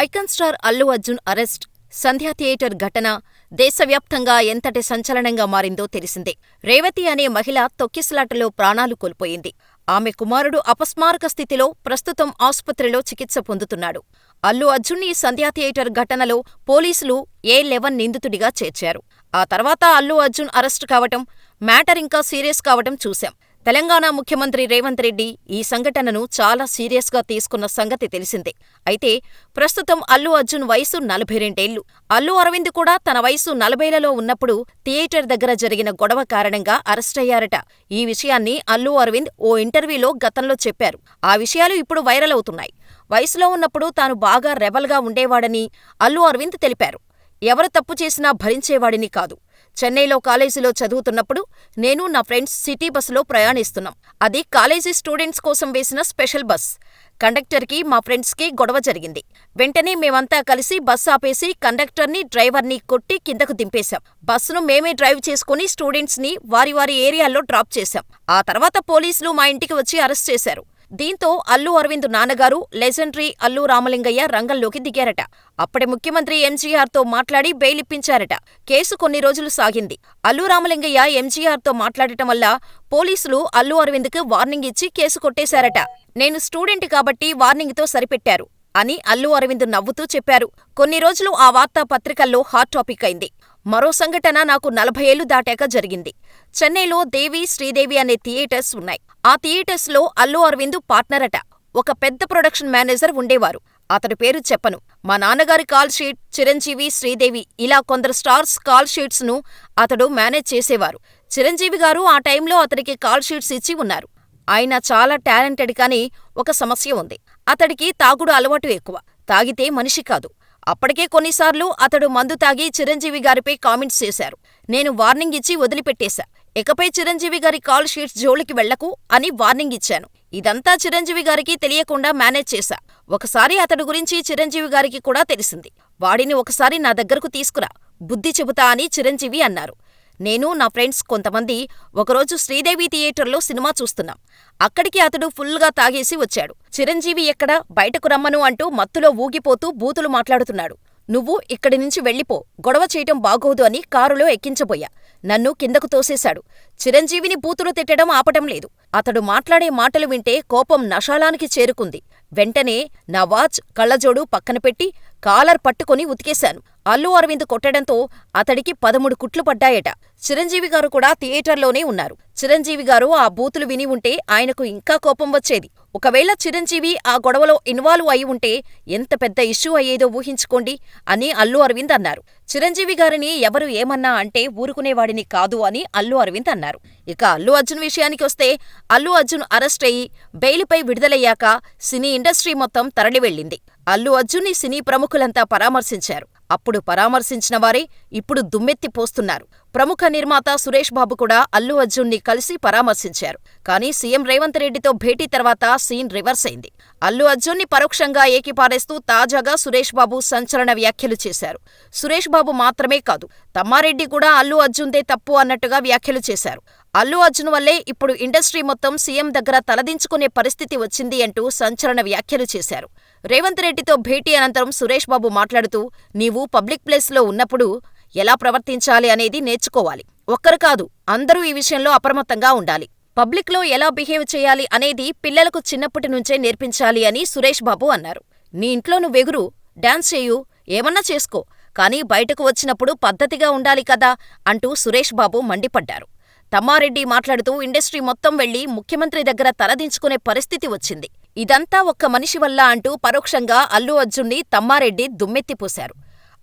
Icon star Allu Arjun arrest, Sandhya theatre ఘటన దేశవ్యాప్తంగా ఎంతటి సంచలనంగా మారిందో తెలిసిందే. రేవతి అనే మహిళ తొక్కిసలాటలో ప్రాణాలు కోల్పోయింది. ఆమె కుమారుడు అపస్మారక స్థితిలో ప్రస్తుతం ఆసుపత్రిలో చికిత్స పొందుతున్నాడు. అల్లు అర్జున్ని సంధ్యా థియేటర్ ఘటనలో పోలీసులు ఏ లెవెన్ నిందితుడిగా చేర్చారు. ఆ తర్వాత అల్లు అర్జున్ అరెస్టు కావటం, మ్యాటర్ ఇంకా సీరియస్ కావటం చూశాం. తెలంగాణ ముఖ్యమంత్రి రేవంత్ రెడ్డి ఈ సంఘటనను చాలా సీరియస్గా తీసుకున్న సంగతి తెలిసిందే. అయితే ప్రస్తుతం అల్లు అర్జున్ వయసు నలభై రెండేళ్ళు. అల్లు అరవింద్ కూడా తన వయసు నలభైలలో ఉన్నప్పుడు థియేటర్ దగ్గర జరిగిన గొడవ కారణంగా అరెస్టయ్యారట. ఈ విషయాన్ని అల్లు అరవింద్ ఓ ఇంటర్వ్యూలో గతంలో చెప్పారు. ఆ విషయాలు ఇప్పుడు వైరల్ అవుతున్నాయి. వయసులో ఉన్నప్పుడు తాను బాగా రెబల్గా ఉండేవాడని అల్లు అరవింద్ తెలిపారు. ఎవరు తప్పు చేసినా భరించేవాడిని కాదు. చెన్నైలో కాలేజీలో చదువుతున్నప్పుడు నేను నా ఫ్రెండ్స్ సిటీ బస్సులో ప్రయాణిస్తున్నాం. అది కాలేజీ స్టూడెంట్స్ కోసం వేసిన స్పెషల్ బస్. కండక్టర్కి మా ఫ్రెండ్స్కి గొడవ జరిగింది. వెంటనే మేమంతా కలిసి బస్ ఆపేసి కండక్టర్ని, డ్రైవర్ని కొట్టి కిందకు దింపేశాం. బస్సును మేమే డ్రైవ్ చేసుకుని స్టూడెంట్స్ని వారి వారి ఏరియాల్లో డ్రాప్ చేశాం. ఆ తర్వాత పోలీసులు మా ఇంటికి వచ్చి అరెస్ట్ చేశారు. దీంతో అల్లు అరవింద్ నాన్నగారు లెజెండరీ అల్లు రామలింగయ్య రంగంలోకి దిగారట. అప్పటి ముఖ్యమంత్రి ఎంజీఆర్తో మాట్లాడి బెయిలిప్పించారట కేసు కొన్ని రోజులు సాగింది. అల్లు రామలింగయ్య ఎంజీఆర్తో మాట్లాడటం వల్ల పోలీసులు అల్లు అరవింద్కు వార్నింగ్ ఇచ్చి కేసు కొట్టేశారట. నేను స్టూడెంట్ కాబట్టి వార్నింగ్తో సరిపెట్టారు అని అల్లు అరవింద్ నవ్వుతూ చెప్పారు. కొన్ని రోజులు ఆ వార్త పత్రికల్లో హాట్ టాపిక్ అయింది. మరో సంఘటన నాకు నలభై ఏళ్ళు దాటాక జరిగింది. చెన్నైలో దేవి, శ్రీదేవి అనే థియేటర్స్ ఉన్నాయి. ఆ థియేటర్స్లో అల్లు అరవింద్ పార్ట్నరట. ఒక పెద్ద ప్రొడక్షన్ మేనేజర్ ఉండేవారు. అతడి పేరు చెప్పను. మా నాన్నగారి కాల్ షీట్, చిరంజీవి, శ్రీదేవి ఇలా కొందరు స్టార్స్ కాల్షీట్స్ను అతడు మేనేజ్ చేసేవారు. చిరంజీవి గారు ఆ టైంలో అతడికి కాల్ షీట్స్ ఇచ్చి ఉన్నారు. ఆయన చాలా టాలెంటెడ్ కానీ ఒక సమస్య ఉంది. అతడికి తాగుడు అలవాటు ఎక్కువ. తాగితే మనిషి కాదు. అప్పటికే కొన్నిసార్లు అతడు మందు తాగి చిరంజీవి గారిపై కామెంట్స్ చేశారు. నేను వార్నింగ్ ఇచ్చి వదిలిపెట్టేశా. ఇకపై చిరంజీవి గారి కాల్ షీట్స్ జోలికి వెళ్ళకు అని వార్నింగ్ ఇచ్చాను. ఇదంతా చిరంజీవి గారికి తెలియకుండా మేనేజ్ చేశా. ఒకసారి అతడు గురించి చిరంజీవి గారికి కూడా తెలిసింది. వాడిని ఒకసారి నా దగ్గరకు తీసుకురా. బుద్ధి చెబుతా అని చిరంజీవి అన్నారు. నేను, నా ఫ్రెండ్స్ కొంతమంది ఒకరోజు శ్రీదేవి థియేటర్లో సినిమా చూస్తున్నాం. అక్కడికి అతడు ఫుల్గా తాగేసి వచ్చాడు. చిరంజీవి ఎక్కడ బయటకు రమ్మను అంటూ మత్తులో ఊగిపోతూ బూతులు మాట్లాడుతున్నాడు. నువ్వు ఇక్కడి నుంచి వెళ్ళిపో, గొడవ చేయటం బాగోదు అని కారులో ఎక్కించబోయా. నన్ను కిందకు తోసేశాడు. చిరంజీవిని బూతులు తిట్టడం ఆపటం లేదు. అతడు మాట్లాడే మాటలు వింటే కోపం నషాలానికి చేరుకుంది. వెంటనే నా వాచ్, కళ్ళజోడు పక్కన పెట్టి కాలర్ పట్టుకొని ఉతికేశాను. అల్లు అరవింద్ కొట్టడంతో అతడికి పదమూడు కుట్లు పడ్డాయట. చిరంజీవి గారు కూడా థియేటర్లోనే ఉన్నారు. చిరంజీవి గారు ఆ బూతులు విని ఉంటే ఆయనకు ఇంకా కోపం వచ్చేది. ఒకవేళ చిరంజీవి ఆ గొడవలో ఇన్వాల్వ్ అయి ఉంటే ఎంత పెద్ద ఇష్యూ అయ్యేదో ఊహించుకోండి అని అల్లు అరవింద్ అన్నారు. చిరంజీవి గారిని ఎవరు ఏమన్నా అంటే ఊరుకునేవాడిని కాదు అని అల్లు అరవింద్ అన్నారు. ఇక అల్లు అర్జున్ విషయానికొస్తే అల్లు అర్జున్ అరెస్ట్ అయి బెయిల్పై విడుదలయ్యాక సినీ ఇండస్ట్రీ మొత్తం తరలివెళ్ళింది. అల్లు అర్జున్ని సినీ ప్రముఖులంతా పరామర్శించారు. అప్పుడు పరామర్శించిన వారే ఇప్పుడు దుమ్మెత్తి పోస్తున్నారు. ప్రముఖ నిర్మాత సురేష్ బాబు కూడా అల్లు అర్జున్ని కలిసి పరామర్శించారు. కానీ సీఎం రేవంత్ రెడ్డితో భేటీ తర్వాత సీన్ రివర్స్ అయింది. అల్లు అర్జున్ని పరోక్షంగా ఏకిపారేస్తూ తాజాగా సురేష్ బాబు సంచలన వ్యాఖ్యలు చేశారు. సురేష్ బాబు మాత్రమే కాదు, తమ్మారెడ్డి కూడా అల్లు అర్జున్దే తప్పు అన్నట్టుగా వ్యాఖ్యలు చేశారు. అల్లు అర్జున్ వల్లే ఇప్పుడు ఇండస్ట్రీ మొత్తం సీఎం దగ్గర తలదించుకునే పరిస్థితి వచ్చింది అంటూ సంచలన వ్యాఖ్యలు చేశారు. రేవంత్ రెడ్డితో భేటీ అనంతరం సురేష్ బాబు మాట్లాడుతూ నీవు పబ్లిక్ ప్లేస్లో ఉన్నప్పుడు ఎలా ప్రవర్తించాలి అనేది నేర్చుకోవాలి. ఒక్కరు కాదు, అందరూ ఈ విషయంలో అప్రమత్తంగా ఉండాలి. పబ్లిక్లో ఎలా బిహేవ్ చేయాలి అనేది పిల్లలకు చిన్నప్పటి నుంచే నేర్పించాలి అని సురేష్ బాబు అన్నారు. నీ ఇంట్లో నువ్వెగురు, డాన్స్ చేయు, ఏమన్నా చేసుకో, కానీ బయటకు వచ్చినప్పుడు పద్ధతిగా ఉండాలి కదా అంటూ సురేష్ బాబు మండిపడ్డారు. తమ్మారెడ్డి మాట్లాడుతూ ఇండస్ట్రీ మొత్తం వెళ్ళి ముఖ్యమంత్రి దగ్గర తలదించుకునే పరిస్థితి వచ్చింది. ఇదంతా ఒక్క మనిషి వల్ల అంటూ పరోక్షంగా అల్లు అర్జున్ని తమ్మారెడ్డి దుమ్మెత్తిపోశారు.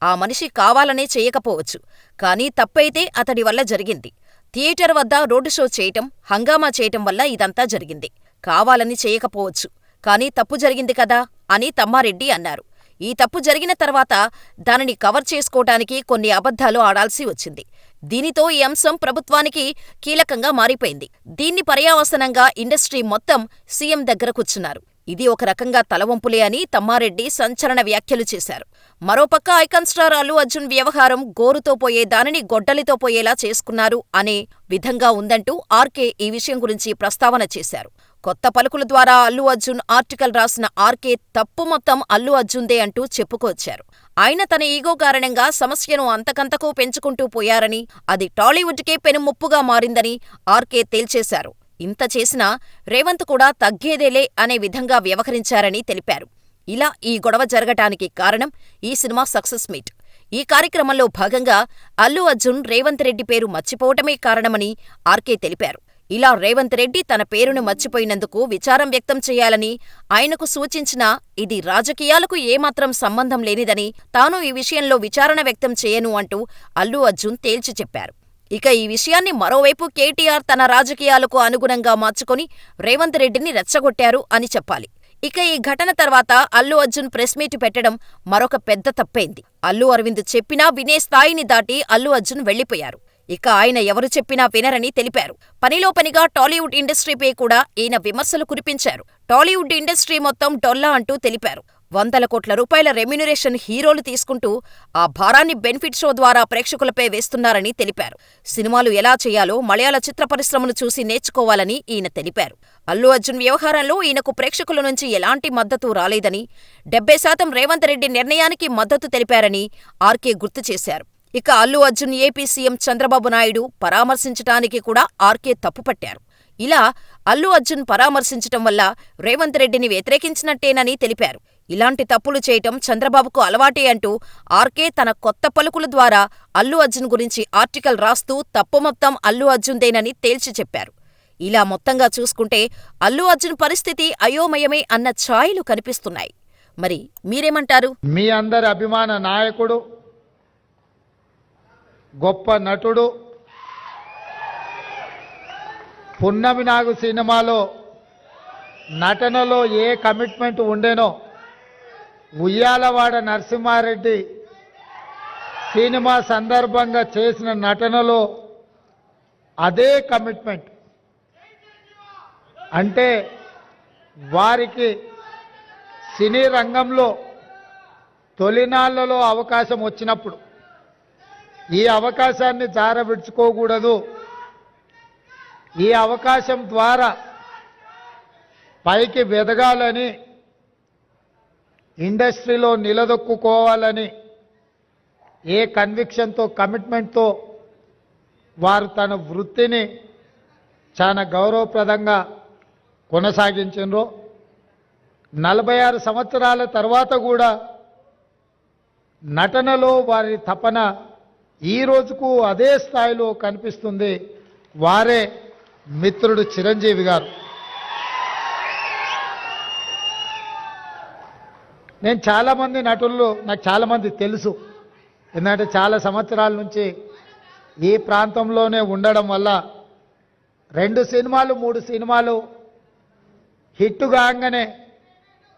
ఆ మనిషి కావాలనే చేయకపోవచ్చు. కానీ తప్పైతే అతడి వల్ల జరిగింది. థియేటర్ వద్ద రోడ్డు షో చేయటం, హంగామా చేయటం వల్ల ఇదంతా జరిగింది. కావాలని చేయకపోవచ్చు. కానీ తప్పు జరిగింది కదా అని తమ్మారెడ్డి అన్నారు. ఈ తప్పు జరిగిన తర్వాత దానిని కవర్ చేసుకోటానికి కొన్ని అబద్ధాలు ఆడాల్సి వచ్చింది. దీనితో ఈ అంశం ప్రభుత్వానికి కీలకంగా మారిపోయింది. దీన్ని పర్యవసానంగా ఇండస్ట్రీ మొత్తం సీఎం దగ్గర కూర్చున్నారు. ఇది ఒక రకంగా తలవంపులే అని తమ్మారెడ్డి సంచలన వ్యాఖ్యలు చేశారు. మరోపక్క ఐకాన్ స్టార్ అల్లు అర్జున్ వ్యవహారం గోరుతో పోయే దానిని గొడ్డలితో పోయేలా చేసుకున్నారు అనే విధంగా ఉందంటూ ఆర్కే ఈ విషయం గురించి ప్రస్తావన చేశారు. కొత్త పలుకుల ద్వారా అల్లు అర్జున్ ఆర్టికల్ రాసిన ఆర్కే తప్పు మొత్తం అల్లు అర్జున్దే అంటూ చెప్పుకొచ్చారు. ఆయన తన ఈగో కారణంగా సమస్యను అంతకంతకు పెంచుకుంటూ పోయారని అది టాలీవుడ్కే పెనుముప్పుగా మారిందని ఆర్కే తేల్చేశారు. ఇంత చేసినా రేవంత్ కూడా తగ్గేదేలే అనే విధంగా వ్యవహరించారని తెలిపారు. ఇలా ఈ గొడవ జరగటానికి కారణం ఈ సినిమా సక్సెస్ మీట్. ఈ కార్యక్రమంలో భాగంగా అల్లు అర్జున్ రేవంత్ రెడ్డి పేరు మర్చిపోవటమే కారణమని ఆర్కే తెలిపారు. ఇలా రేవంత్ రెడ్డి తన పేరును మర్చిపోయినందుకు విచారం వ్యక్తం చేయాలని ఆయనకు సూచించినా ఇది రాజకీయాలకు ఏమాత్రం సంబంధం లేనిదని తాను ఈ విషయంలో విచారణ వ్యక్తం చేయను అంటూ అల్లు అర్జున్ తేల్చి చెప్పారు. ఇక ఈ విషయాన్ని మరోవైపు కేటీఆర్ తన రాజకీయాలకు అనుగుణంగా మార్చుకుని రేవంత్ రెడ్డిని రెచ్చగొట్టారు అని చెప్పాలి. ఇక ఈ ఘటన తర్వాత అల్లు అర్జున్ ప్రెస్ మీట్ పెట్టడం మరొక పెద్ద తప్పైంది. అల్లు అరవింద్ చెప్పినా వినే స్థాయిని దాటి అల్లు అర్జున్ వెళ్ళిపోయారు ఇక ఆయన ఎవరు చెప్పినా వినరని తెలిపారు. పనిలో పనిగా టాలీవుడ్ ఇండస్ట్రీపై కూడా ఈయన విమర్శలు కురిపించారు. టాలీవుడ్ ఇండస్ట్రీ మొత్తం డొల్లా అంటూ తెలిపారు. వందల కోట్ల రూపాయల రెమ్యునరేషన్ హీరోలు తీసుకుంటూ ఆ భారాన్ని బెనిఫిట్ షో ద్వారా ప్రేక్షకులపై వేస్తున్నారని తెలిపారు. సినిమాలు ఎలా చేయాలో మలయాళ చిత్ర పరిశ్రమను చూసి నేర్చుకోవాలని ఈయన తెలిపారు. అల్లు అర్జున్ వ్యవహారంలో ఈయనకు ప్రేక్షకుల నుంచి ఎలాంటి మద్దతు రాలేదని డెబ్బై శాతం రేవంత్ రెడ్డి నిర్ణయానికి మద్దతు తెలిపారని ఆర్కే గుర్తు చేశారు. ఇక అల్లు అర్జున్ ఏపీ సీఎం చంద్రబాబు నాయుడు పరామర్శించటానికి కూడా ఆర్కే తప్పుపట్టారు. ఇలా అల్లు అర్జున్ పరామర్శించటం వల్ల రేవంత్ రెడ్డిని వ్యతిరేకించినట్టేనని తెలిపారు. ఇలాంటి తప్పులు చేయటం చంద్రబాబుకు అలవాటే అంటూ ఆర్కే తన కొత్త పలుకుల ద్వారా అల్లు అర్జున్ గురించి ఆర్టికల్ రాస్తూ తప్పు మొత్తం అల్లు అర్జున్దేనని తేల్చి చెప్పారు. ఇలా మొత్తంగా చూసుకుంటే అల్లు అర్జున్ పరిస్థితి అయోమయమే అన్న ఛాయలు కనిపిస్తున్నాయి. మరి మీరేమంటారు? మీ అందరి అభిమాన నాయకుడు గొప్ప నటుడు. పున్నమి నాగు సినిమాలో నటనలో ఏ కమిట్మెంట్ ఉండేనో ఉయ్యాలవాడ నరసింహారెడ్డి సినిమా సందర్భంగా చేసిన నటనలో అదే కమిట్మెంట్. అంటే వారికి సినీ రంగంలో తొలినాళ్ళలో అవకాశం వచ్చినప్పుడు ఈ అవకాశాన్ని చారబెచ్చుకోకూడదు ఈ అవకాశం ద్వారా పైకి వెదగాలని ఇండస్ట్రీలో నిలదొక్కుకోవాలని ఏ కన్విక్షన్తో కమిట్మెంట్తో వారు తన వృత్తిని చాలా గౌరవప్రదంగా కొనసాగించారో నలభై ఆరు సంవత్సరాల తర్వాత కూడా నటనలో వారి తపన ఈ రోజుకు అదే స్థాయిలో కనిపిస్తుంది వారే మిత్రుడు చిరంజీవి గారు. నేను చాలామంది నటులు నాకు చాలామంది తెలుసు. ఎందుకంటే చాలా సంవత్సరాల నుంచి ఈ ప్రాంతంలోనే ఉండడం వల్ల రెండు సినిమాలు మూడు సినిమాలు హిట్ కాగానే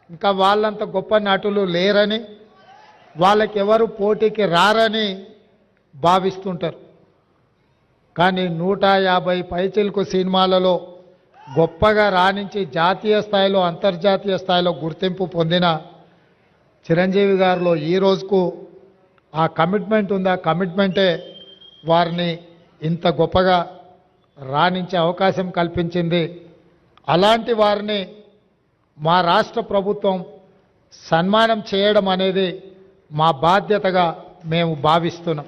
ఇంకా వాళ్ళంత గొప్ప నటులు లేరని వాళ్ళకి ఎవరు పోటీకి రారని భావిస్తుంటారు. కానీ నూట యాభై పైచిలకు సినిమాలలో గొప్పగా రాణించి జాతీయ స్థాయిలో అంతర్జాతీయ స్థాయిలో గుర్తింపు పొందిన చిరంజీవి గారిలో ఈ రోజుకు ఆ కమిట్మెంట్ ఉంది. ఆ కమిట్మెంటే వారిని ఇంత గొప్పగా రాణించే అవకాశం కల్పించింది. అలాంటి వారిని మా రాష్ట్ర ప్రభుత్వం సన్మానం చేయడం అనేది మా బాధ్యతగా మేము భావిస్తున్నాం.